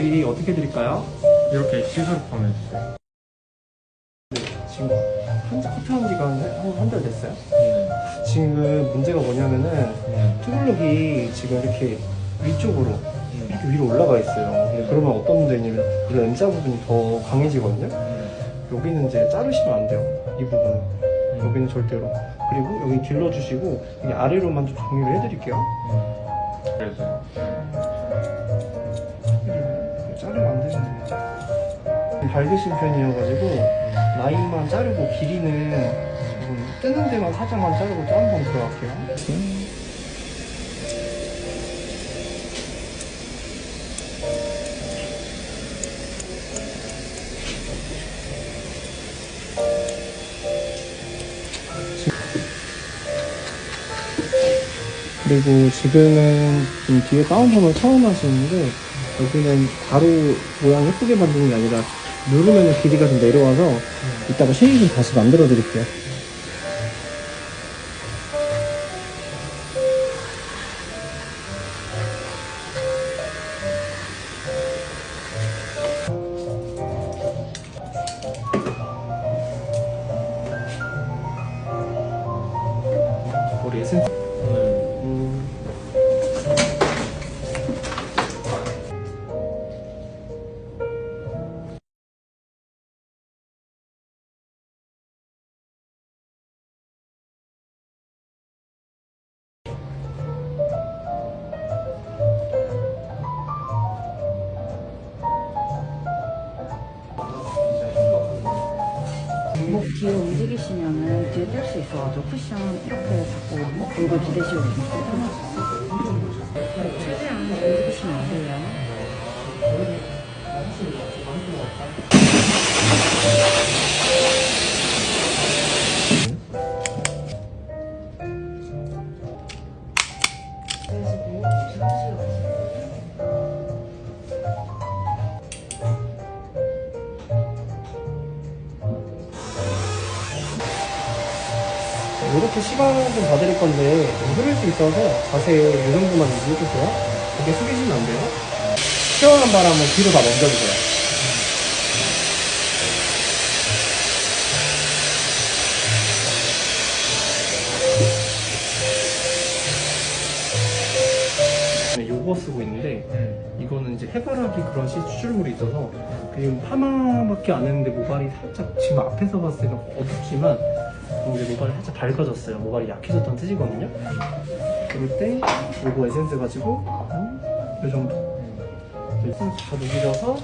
머리 어떻게 드릴까요? 이렇게 시술 보내주세요. 네, 지금 한자 커트한 지가 한달 됐어요. 네. 지금 문제가 뭐냐면은 네. 투블럭이 지금 이렇게 위쪽으로 네. 이렇게 위로 올라가 있어요. 근데 그러면 어떤 문제냐면 이 M자 부분이 더 강해지거든요. 여기는 이제 자르시면 안 돼요. 이 부분은. 여기는 절대로. 그리고 여기 길러주시고 여기 아래로만 좀 정리를 해드릴게요. 그래서 밝으신 편이어가지고 라인만 자르고 길이는 지금 뜨는 데만 살짝만 자르고 또 한 번 들어갈게요. 그리고 지금은 좀 뒤에 다운펌을 처음 하시는데 여기는 바로 모양 예쁘게 만드는 게 아니라 누르면 길이가 좀 내려와서 이따가 쉐입 좀 다시 만들어 드릴게요. 우리 에센스 목 뒤로 움직이시면은 뒤에 뜰 수 있어가지고 쿠션 이렇게 잡고 얼굴 기대시고 계세요. 최대한 움직이시면 안 돼요. 이렇게 시간 좀 봐드릴 건데 흐를 수 있어서 자세 이 정도만 유지해주세요. 고개 숙이시면 안 돼요. 시원한 바람은 뒤로 다 넘겨주세요. 네, 요거 쓰고 있는데 이거는 이제 해바라기 그런 시 추출물이 있어서 지금 파마밖에 안 했는데 모발이 살짝 지금 앞에서 봤을 때는 어둡지만 이제 모발이 살짝 밝아졌어요. 모발이 약해졌다는 뜻이거든요. 그럴 때 요거 에센스 가지고 음, 요 정도 에센스 다 녹여서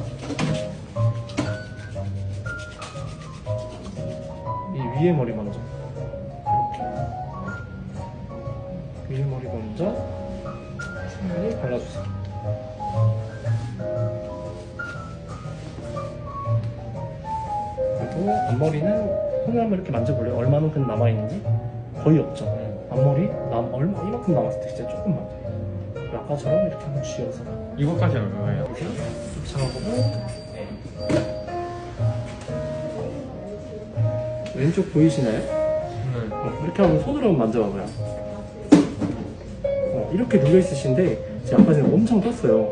이 위에 머리 먼저 이렇게 위에 머리 먼저 충분히 발라주세요. 그리고 앞머리는 손을 한번 이렇게 만져볼래요? 얼마만큼 남아있는지? 거의 없죠. 앞머리 남, 얼마, 이만큼 남았을 때 진짜 조금만. 아까처럼 이렇게 한번 쥐어서 이거까지 얼마예요? 이렇게 쭉 잡아보고 왼쪽 보이시나요? 네. 어, 이렇게 한번 손으로 한번 만져봐봐요. 어, 이렇게 눌려 있으신데 제가 아까 전에 엄청 떴어요.